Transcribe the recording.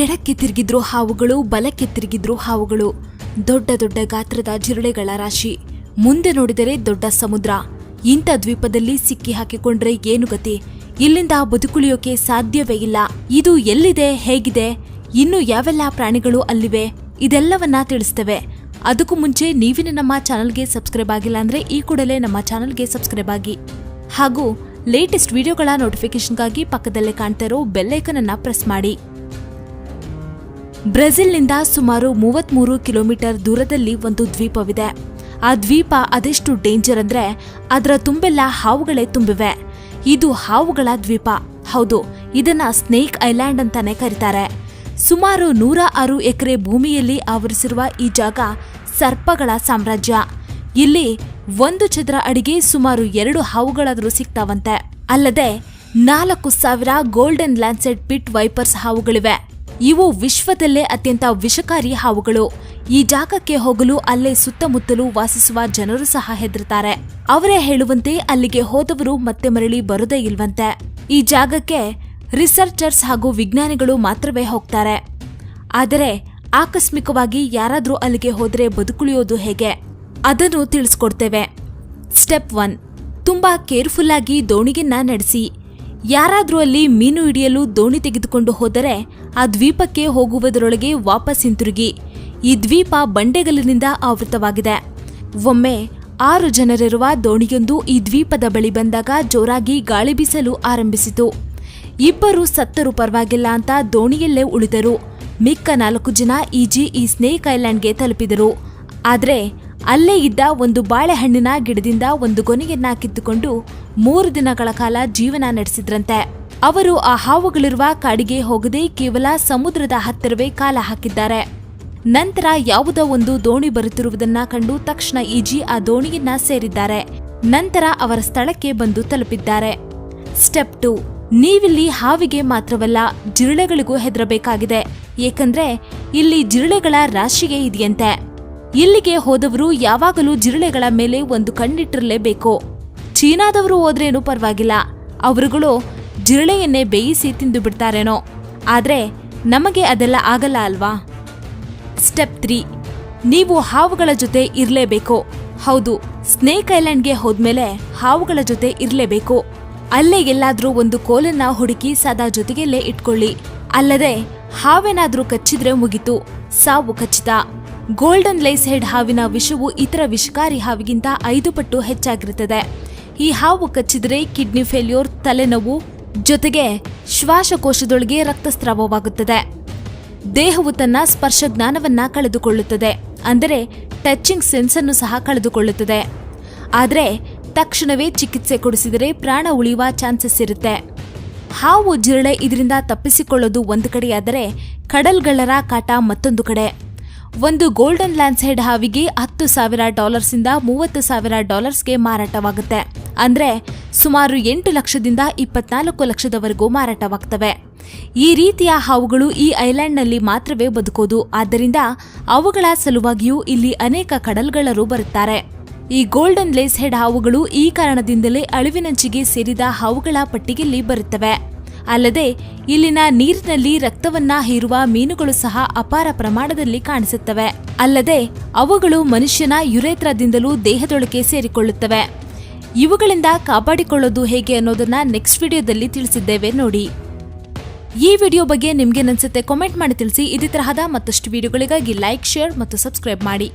ಎಡಕ್ಕೆ ತಿರುಗಿದ್ರು ಹಾವುಗಳು, ಬಲಕ್ಕೆ ತಿರುಗಿದ್ರು ಹಾವುಗಳು. ದೊಡ್ಡ ದೊಡ್ಡ ಗಾತ್ರದ ಜಿರಳೆಗಳ ರಾಶಿ. ಮುಂದೆ ನೋಡಿದರೆ ದೊಡ್ಡ ಸಮುದ್ರ. ಇಂಥ ದ್ವೀಪದಲ್ಲಿ ಸಿಕ್ಕಿ ಹಾಕಿಕೊಂಡ್ರೆ ಏನು ಗತಿ? ಇಲ್ಲಿಂದ ಬದುಕುಳಿಯೋಕೆ ಸಾಧ್ಯವೇ ಇಲ್ಲ. ಇದು ಎಲ್ಲಿದೆ, ಹೇಗಿದೆ? ಇನ್ನು ಯಾವೆಲ್ಲ ಪ್ರಾಣಿಗಳು ಅಲ್ಲಿವೆ? ಇದೆಲ್ಲವನ್ನ ತಿಳಿಸ್ತೇವೆ. ಅದಕ್ಕೂ ಮುಂಚೆ ನೀವಿನ ನಮ್ಮ ಚಾನಲ್ಗೆ ಸಬ್ಸ್ಕ್ರೈಬ್ ಆಗಿಲ್ಲ ಅಂದ್ರೆ ಈ ಕೂಡಲೇ ನಮ್ಮ ಚಾನಲ್ಗೆ ಸಬ್ಸ್ಕ್ರೈಬ್ ಆಗಿ. ಹಾಗೂ ಲೇಟೆಸ್ಟ್ ವಿಡಿಯೋಗಳ ನೋಟಿಫಿಕೇಶನ್ಗಾಗಿ ಪಕ್ಕದಲ್ಲೇ ಕಾಣ್ತಾ ಇರೋ ಬೆಲ್ಲೈಕನ್ ಅನ್ನ ಪ್ರೆಸ್ ಮಾಡಿ. ಬ್ರೆಜಿಲ್ನಿಂದ ಸುಮಾರು ಮೂವತ್ಮೂರು ಕಿಲೋಮೀಟರ್ ದೂರದಲ್ಲಿ ಒಂದು ದ್ವೀಪವಿದೆ. ಆ ದ್ವೀಪ ಅದೆಷ್ಟು ಡೇಂಜರ್ ಅಂದ್ರೆ ಅದರ ತುಂಬೆಲ್ಲ ಹಾವುಗಳೇ ತುಂಬಿವೆ. ಇದು ಹಾವುಗಳ ದ್ವೀಪ. ಹೌದು, ಇದನ್ನ ಸ್ನೇಕ್ ಐಲ್ಯಾಂಡ್ ಅಂತಾನೆ ಕರೀತಾರೆ. ಸುಮಾರು ನೂರ ಆರು ಎಕರೆ ಭೂಮಿಯಲ್ಲಿ ಆವರಿಸಿರುವ ಈ ಜಾಗ ಸರ್ಪಗಳ ಸಾಮ್ರಾಜ್ಯ. ಇಲ್ಲಿ ಒಂದು ಚದರ ಅಡಿಗೆ ಸುಮಾರು ಎರಡು ಹಾವುಗಳಾದರೂ ಸಿಗ್ತಾವಂತೆ. ಅಲ್ಲದೆ ನಾಲ್ಕು ಸಾವಿರ ಗೋಲ್ಡನ್ ಲ್ಯಾನ್ಸೆಡ್ ಪಿಟ್ ವೈಪರ್ಸ್ ಹಾವುಗಳಿವೆ. ಇವು ವಿಶ್ವದಲ್ಲೇ ಅತ್ಯಂತ ವಿಷಕಾರಿ ಹಾವುಗಳು. ಈ ಜಾಗಕ್ಕೆ ಹೋಗಲು ಅಲ್ಲೇ ಸುತ್ತಮುತ್ತಲು ವಾಸಿಸುವ ಜನರು ಸಹ ಹೆದರುತ್ತಾರೆ. ಅವರೇ ಹೇಳುವಂತೆ ಅಲ್ಲಿಗೆ ಹೋದವರು ಮತ್ತೆ ಮರಳಿ ಬರೋದೇ ಇಲ್ವಂತೆ. ಈ ಜಾಗಕ್ಕೆ ರಿಸರ್ಚರ್ಸ್ ಹಾಗೂ ವಿಜ್ಞಾನಿಗಳು ಮಾತ್ರವೇ ಹೋಗ್ತಾರೆ. ಆದರೆ ಆಕಸ್ಮಿಕವಾಗಿ ಯಾರಾದರೂ ಅಲ್ಲಿಗೆ ಹೋದರೆ ಬದುಕುಳಿಯೋದು ಹೇಗೆ? ಅದನ್ನು ತಿಳಿಸ್ಕೊಡ್ತೇವೆ. Step one. ತುಂಬಾ ಕೇರ್ಫುಲ್ ಆಗಿ ದೋಣಿಗೆನ್ನ ನಡೆಸಿ. ಯಾರಾದ್ರೂ ಅಲ್ಲಿ ಮೀನು ಹಿಡಿಯಲು ದೋಣಿ ತೆಗೆದುಕೊಂಡು ಹೋದರೆ ಆ ದ್ವೀಪಕ್ಕೆ ಹೋಗುವುದರೊಳಗೆ ವಾಪಸ್ ಹಿಂತಿರುಗಿ. ಈ ದ್ವೀಪ ಬಂಡೆಗಲ್ಲಿನಿಂದ ಆವೃತವಾಗಿದೆ. ಒಮ್ಮೆ ಆರು ಜನರಿರುವ ದೋಣಿಯೊಂದು ಈ ದ್ವೀಪದ ಬಳಿ ಬಂದಾಗ ಜೋರಾಗಿ ಗಾಳಿ ಬೀಸಲು ಆರಂಭಿಸಿತು. ಇಬ್ಬರು ಸತ್ತರು ಪರವಾಗಿಲ್ಲ ಅಂತ ದೋಣಿಯಲ್ಲೇ ಉಳಿದರು. ಮಿಕ್ಕ ನಾಲ್ಕು ಜನ ಈಜಿ ಈ ಸ್ನೇಕ್ ಐಲ್ಯಾಂಡ್ಗೆ ತಲುಪಿದರು. ಆದ್ರೆ ಅಲ್ಲೇ ಇದ್ದ ಒಂದು ಬಾಳೆಹಣ್ಣಿನ ಗಿಡದಿಂದ ಒಂದು ಗೊನೆಯನ್ನ ಕಿತ್ತುಕೊಂಡು ಮೂರು ದಿನಗಳ ಕಾಲ ಜೀವನ ನಡೆಸಿದ್ರಂತೆ. ಅವರು ಆ ಹಾವುಗಳಿರುವ ಕಾಡಿಗೆ ಹೋಗದೆ ಕೇವಲ ಸಮುದ್ರದ ಹತ್ತಿರವೇ ಕಾಲ ಹಾಕಿದ್ದಾರೆ. ನಂತರ ಯಾವುದೋ ಒಂದು ದೋಣಿ ಬರುತ್ತಿರುವುದನ್ನ ಕಂಡು ತಕ್ಷಣ ಈಜಿ ಆ ದೋಣಿಯನ್ನ ಸೇರಿದ್ದಾರೆ. ನಂತರ ಅವರ ಸ್ಥಳಕ್ಕೆ ಬಂದು ತಲುಪಿದ್ದಾರೆ. ಸ್ಟೆಪ್ ಟು, ನೀವಿಲ್ಲಿ ಹಾವಿಗೆ ಮಾತ್ರವಲ್ಲ ಜಿರಳೆಗಳಿಗೂ ಹೆದರಬೇಕಾಗಿದೆ. ಏಕೆಂದ್ರೆ ಇಲ್ಲಿ ಜಿರಳೆಗಳ ರಾಶಿಗೆ ಇದೆಯಂತೆ. ಇಲ್ಲಿಗೆ ಹೋದವರು ಯಾವಾಗಲೂ ಜಿರಳೆಗಳ ಮೇಲೆ ಒಂದು ಕಣ್ಣಿಟ್ಟಿರಲೇಬೇಕು. ಚೀನಾದವರು ಹೋದ್ರೇನು ಪರವಾಗಿಲ್ಲ. ಅವರುಗಳು ಜಿರಳೆಯನ್ನೇ ಬೇಯಿಸಿ ತಿಂದು ಬಿಡ್ತಾರೇನೋ. ಆದರೆ ನಮಗೆ ಅದೆಲ್ಲ ಆಗಲ್ಲ ಅಲ್ವಾ? Step three. ನೀವು ಹಾವುಗಳ ಜೊತೆ ಇರಲೇಬೇಕು. ಹೌದು, ಸ್ನೇಕ್ ಐಲ್ಯಾಂಡ್ಗೆ ಹೋದ್ಮೇಲೆ ಹಾವುಗಳ ಜೊತೆ ಇರಲೇಬೇಕು. ಅಲ್ಲೇ ಎಲ್ಲಾದರೂ ಒಂದು ಕೋಲನ್ನ ಹುಡುಕಿ ಸದಾ ಜೊತೆಗೆಲ್ಲೇ ಇಟ್ಕೊಳ್ಳಿ. ಅಲ್ಲದೆ ಹಾವೇನಾದರೂ ಕಚ್ಚಿದ್ರೆ ಮುಗಿತು. ಸಾವು ಖಚಿತ. ಗೋಲ್ಡನ್ ಲೈಸ್ ಹೆಡ್ ಹಾವಿನ ವಿಷವು ಇತರ ವಿಷಕಾರಿ ಹಾವಿಗಿಂತ ಐದು ಪಟ್ಟು ಹೆಚ್ಚಾಗಿರುತ್ತದೆ. ಈ ಹಾವು ಕಚ್ಚಿದರೆ ಕಿಡ್ನಿ ಫೇಲ್ಯೂರ್, ತಲೆನೋವು, ಜೊತೆಗೆ ಶ್ವಾಸಕೋಶದೊಳಗೆ ರಕ್ತಸ್ರಾವವಾಗುತ್ತದೆ. ದೇಹವು ತನ್ನ ಸ್ಪರ್ಶ ಜ್ಞಾನವನ್ನ ಕಳೆದುಕೊಳ್ಳುತ್ತದೆ, ಅಂದರೆ ಟಚಿಂಗ್ ಸೆನ್ಸ್ ಅನ್ನು ಸಹ ಕಳೆದುಕೊಳ್ಳುತ್ತದೆ. ಆದರೆ ತಕ್ಷಣವೇ ಚಿಕಿತ್ಸೆ ಕೊಡಿಸಿದರೆ ಪ್ರಾಣ ಉಳಿಯುವ ಚಾನ್ಸಸ್ ಇರುತ್ತೆ. ಹಾವು ಜಿರಳೆ ಇದರಿಂದ ತಪ್ಪಿಸಿಕೊಳ್ಳೋದು ಒಂದು ಕಡೆಯಾದರೆ ಕಡಲ್ಗಳರ ಕಾಟ ಮತ್ತೊಂದು ಕಡೆ. ಒಂದು ಗೋಲ್ಡನ್ ಲ್ಯಾನ್ಸ್ ಹೆಡ್ ಹಾವಿಗೆ ಹತ್ತು ಸಾವಿರ ಡಾಲರ್ಸಿಂದ ಮೂವತ್ತು ಸಾವಿರ ಡಾಲರ್ಸ್ಗೆ ಮಾರಾಟವಾಗುತ್ತೆ. ಅಂದ್ರೆ ಸುಮಾರು ಎಂಟು ಲಕ್ಷದಿಂದ ಇಪ್ಪತ್ನಾಲ್ಕು ಲಕ್ಷದವರೆಗೂ ಮಾರಾಟವಾಗ್ತವೆ. ಈ ರೀತಿಯ ಹಾವುಗಳು ಈ ಐಲ್ಯಾಂಡ್ನಲ್ಲಿ ಮಾತ್ರವೇ ಬದುಕೋದು. ಆದ್ದರಿಂದ ಅವುಗಳ ಸಲುವಾಗಿಯೂ ಇಲ್ಲಿ ಅನೇಕ ಕಡಲ್ಗಳರು ಬರುತ್ತಾರೆ. ಈ ಗೋಲ್ಡನ್ ಲೇಸ್ ಹೆಡ್ ಹಾವುಗಳು ಈ ಕಾರಣದಿಂದಲೇ ಅಳಿವಿನಂಚಿಗೆ ಸೇರಿದ ಹಾವುಗಳ ಪಟ್ಟಿಗೆಯಲ್ಲಿ ಬರುತ್ತವೆ. ಅಲ್ಲದೆ ಇಲ್ಲಿನ ನೀರಿನಲ್ಲಿ ರಕ್ತವನ್ನ ಹೀರುವ ಮೀನುಗಳು ಸಹ ಅಪಾರ ಪ್ರಮಾಣದಲ್ಲಿ ಕಾಣಿಸುತ್ತವೆ. ಅಲ್ಲದೆ ಅವುಗಳು ಮನುಷ್ಯನ ಯುರೇತ್ರದಿಂದಲೂ ದೇಹದೊಳಗೆ ಸೇರಿಕೊಳ್ಳುತ್ತವೆ. ಇವುಗಳಿಂದ ಕಾಪಾಡಿಕೊಳ್ಳೋದು ಹೇಗೆ ಅನ್ನೋದನ್ನ ನೆಕ್ಸ್ಟ್ ವಿಡಿಯೋದಲ್ಲಿ ತಿಳಿಸಿದ್ದೇವೆ ನೋಡಿ. ಈ ವಿಡಿಯೋ ಬಗ್ಗೆ ನಿಮ್ಗೆ ಅನ್ಸುತ್ತೆ ಕಾಮೆಂಟ್ ಮಾಡಿ ತಿಳಿಸಿ. ಇದೇ ತರಹದ ಮತ್ತಷ್ಟು ವಿಡಿಯೋಗಳಿಗಾಗಿ ಲೈಕ್ ಶೇರ್ ಮತ್ತು ಸಬ್ಸ್ಕ್ರೈಬ್ ಮಾಡಿ.